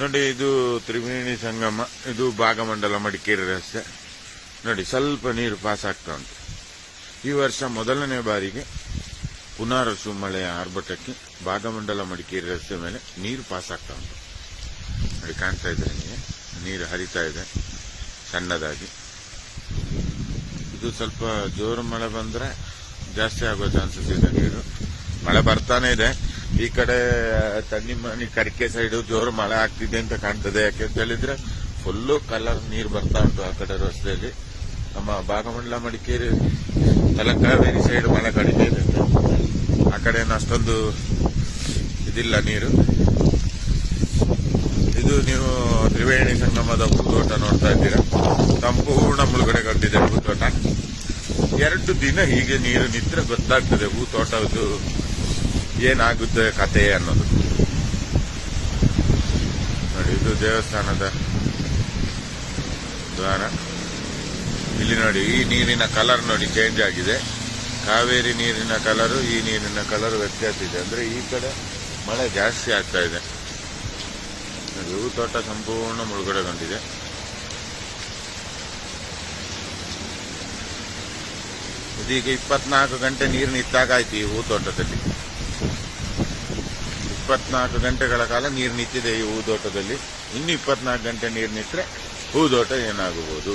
ನೋಡಿ, ಇದು ತ್ರಿವೇಣಿ ಸಂಗಮ, ಇದು ಭಾಗಮಂಡಲ ಮಡಿಕೇರಿ ರಸ್ತೆ. ನೋಡಿ, ಸ್ವಲ್ಪ ನೀರು ಪಾಸ್ ಆಗ್ತಾ ಉಂಟು. ಈ ವರ್ಷ ಮೊದಲನೇ ಬಾರಿಗೆ ಪುನರಸು ಮಳೆಯ ಆರ್ಭಟಕ್ಕೆ ಭಾಗಮಂಡಲ ಮಡಿಕೇರಿ ರಸ್ತೆ ಮೇಲೆ ನೀರು ಪಾಸ್ ಆಗ್ತಾ ಉಂಟು. ನೋಡಿ, ಕಾಣ್ತಾ ಇದೆ ನಿಮಗೆ? ನೀರು ಹರಿತಾ ಇದೆ, ಸಣ್ಣದಾಗಿ. ಇದು ಸ್ವಲ್ಪ ಜೋರು ಮಳೆ ಬಂದ್ರೆ ಜಾಸ್ತಿ ಆಗೋ ಚಾನ್ಸಸ್ ಇದೆ ನೀರು. ಮಳೆ ಬರ್ತಾನೆ ಇದೆ. ಈ ಕಡೆ ತಣ್ಣಿಮನಿ ಕರಿಕೆ ಸೈಡ್ ಜೋರು ಮಳೆ ಆಗ್ತಿದೆ ಅಂತ ಕಾಣ್ತದೆ. ಯಾಕೆ ಅಂತ ಹೇಳಿದ್ರೆ, ಫುಲ್ಲು ಕಲರ್ ನೀರು ಬರ್ತಾ ಉಂಟು ಆ ಕಡೆ ರಸ್ತೆಯಲ್ಲಿ. ನಮ್ಮ ಭಾಗಮಂಡಲ ಮಡಿಕೇರಿ, ತಲಕಾವೇರಿ ಸೈಡ್ ಮಳೆ ಕಡಿಮೆ ಇದೆ ಆ ಕಡೆ ಅಷ್ಟೊಂದು ಇದಿಲ್ಲ ನೀರು. ಇದು ನೀವು ತ್ರಿವೇಣಿ ಸಂಗಮದ ಹೂತೋಟ ನೋಡ್ತಾ ಇದ್ದೀರಾ? ಸಂಪೂರ್ಣ ಮುಳುಗಡೆ ಕಂಡಿದೆ ಹೂತೋಟ ಎರಡು ದಿನ ಹೀಗೆ ನೀರು ನಿದ್ರೆ ಗೊತ್ತಾಗ್ತದೆ. ಹೂತೋಟದ್ದು ಏನಾಗುತ್ತೆ ಕತೆ ಅನ್ನೋದು. ನೋಡಿ, ಇದು ದೇವಸ್ಥಾನದ ದ್ವಾರ. ಇಲ್ಲಿ ನೋಡಿ, ಈ ನೀರಿನ ಕಲರ್ ನೋಡಿ ಚೇಂಜ್ ಆಗಿದೆ. ಕಾವೇರಿ ನೀರಿನ ಕಲರು ಈ ನೀರಿನ ಕಲರ್ ವ್ಯತ್ಯಾಸ ಇದೆ. ಅಂದ್ರೆ ಈ ಕಡೆ ಮಳೆ ಜಾಸ್ತಿ ಆಗ್ತಾ ಇದೆ. ಹೂ ತೋಟ ಸಂಪೂರ್ಣ ಮುಳುಗಡೆಗೊಂಡಿದೆ. ಇದೀಗ ಇಪ್ಪತ್ನಾಲ್ಕು ಗಂಟೆ ನೀರು ನಿಂತಾಗಾಯ್ತು ಈ ಹೂ ತೋಟದಲ್ಲಿ. ಇಪ್ಪತ್ನಾಲ್ಕು ಗಂಟೆಗಳ ಕಾಲ ನೀರು ನಿಂತಿದೆ ಈ ಹೂದೋಟದಲ್ಲಿ. ಇನ್ನು ಇಪ್ಪತ್ನಾಲ್ಕು ಗಂಟೆ ನೀರು ನಿಂತರೆ ಹೂದೋಟ ಏನಾಗಬಹುದು?